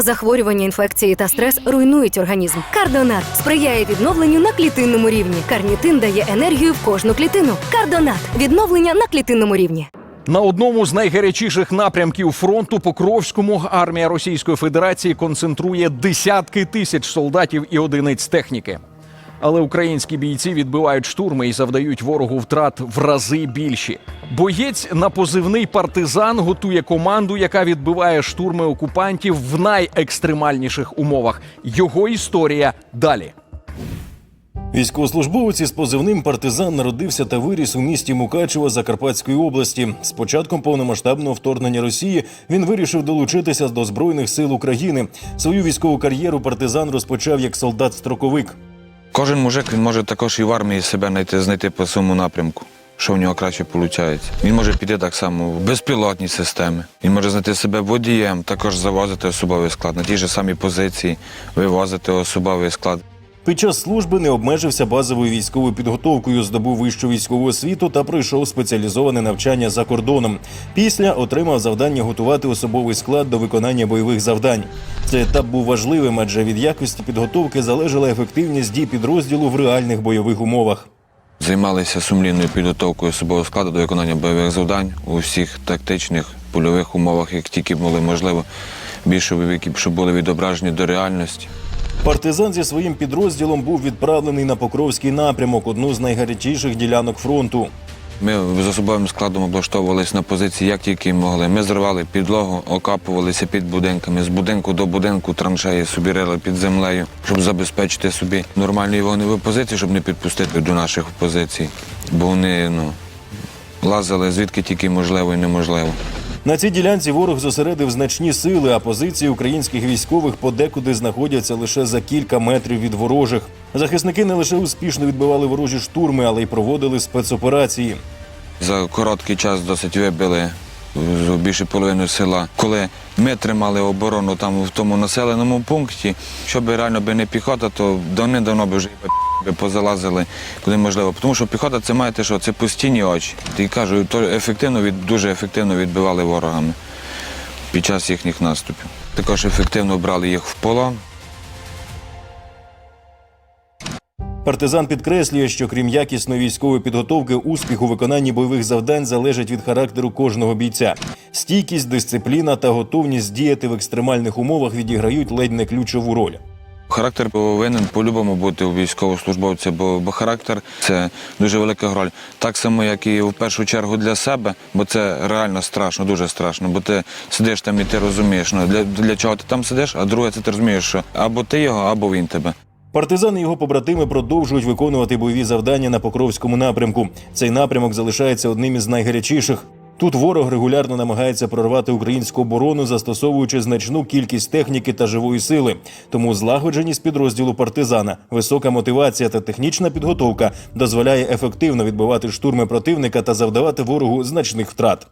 Захворювання, інфекції та стрес руйнують організм. Кардонат сприяє відновленню на клітинному рівні. Карнітин дає енергію в кожну клітину. Кардонат відновлення на клітинному рівні. На одному з найгарячіших напрямків фронту Покровському армія Російської Федерації концентрує десятки тисяч солдатів і одиниць техніки. Але українські бійці відбивають штурми і завдають ворогу втрат в рази більші. Боєць на позивний партизан готує команду, яка відбиває штурми окупантів в найекстремальніших умовах. Його історія далі. Військовослужбовець із позивним партизан народився та виріс у місті Мукачево Закарпатської області. З початком повномасштабного вторгнення Росії він вирішив долучитися до збройних сил України. Свою військову кар'єру партизан розпочав як солдат-строковик. Кожен мужик він може також і в армії себе знайти, знайти по своєму напрямку, що в нього краще виходить. Він може піти так само в безпілотні системи. Він може знайти себе водієм, також завозити особовий склад на ті ж самій позиції, вивозити особовий склад. Під час служби не обмежився базовою військовою підготовкою, здобув вищу військову освіту та пройшов спеціалізоване навчання за кордоном. Після отримав завдання готувати особовий склад до виконання бойових завдань. Цей етап був важливим, адже від якості підготовки залежала ефективність дій підрозділу в реальних бойових умовах. Займалися сумлінною підготовкою особового складу до виконання бойових завдань у всіх тактичних польових умовах, як тільки були можливо, більше які щоб були відображені до реальності. Партизан зі своїм підрозділом був відправлений на Покровський напрямок, одну з найгарячіших ділянок фронту. Ми з особовим складом облаштовувалися на позиції, як тільки могли. Ми зривали підлогу, окапувалися під будинками. З будинку до будинку траншеї собі рили під землею, щоб забезпечити собі нормальні вогневі позиції, щоб не підпустити до наших позицій. Бо вони ну, лазили звідки тільки можливо і неможливо. На цій ділянці ворог зосередив значні сили, а позиції українських військових подекуди знаходяться лише за кілька метрів від ворожих. Захисники не лише успішно відбивали ворожі штурми, але й проводили спецоперації. За короткий час досить вибили більше половини села. Коли ми тримали оборону там в тому населеному пункті, щоб реально би не піхота, то давним-давно би вже би позалазили куди можливо. Тому що піхота це маєте що? Це постійні очі. І кажу, то ефективно від дуже ефективно відбивали ворогами під час їхніх наступів. Також ефективно брали їх в полон. Партизан підкреслює, що крім якісної військової підготовки, успіх у виконанні бойових завдань залежить від характеру кожного бійця. Стійкість, дисципліна та готовність діяти в екстремальних умовах відіграють ледь не ключову роль. Характер повинен по-любому бути у військовослужбовця, бо, бо характер це дуже велика роль. Так само, як і в першу чергу для себе, бо це реально страшно, дуже страшно. Бо ти сидиш там і ти розумієш, ну для, для чого ти там сидиш, а друге, це ти розумієш, що або ти його, або він тебе. Партизани і його побратими продовжують виконувати бойові завдання на Покровському напрямку. Цей напрямок залишається одним із найгарячіших. Тут ворог регулярно намагається прорвати українську оборону, застосовуючи значну кількість техніки та живої сили. Тому злагодженість підрозділу партизана, висока мотивація та технічна підготовка дозволяє ефективно відбивати штурми противника та завдавати ворогу значних втрат.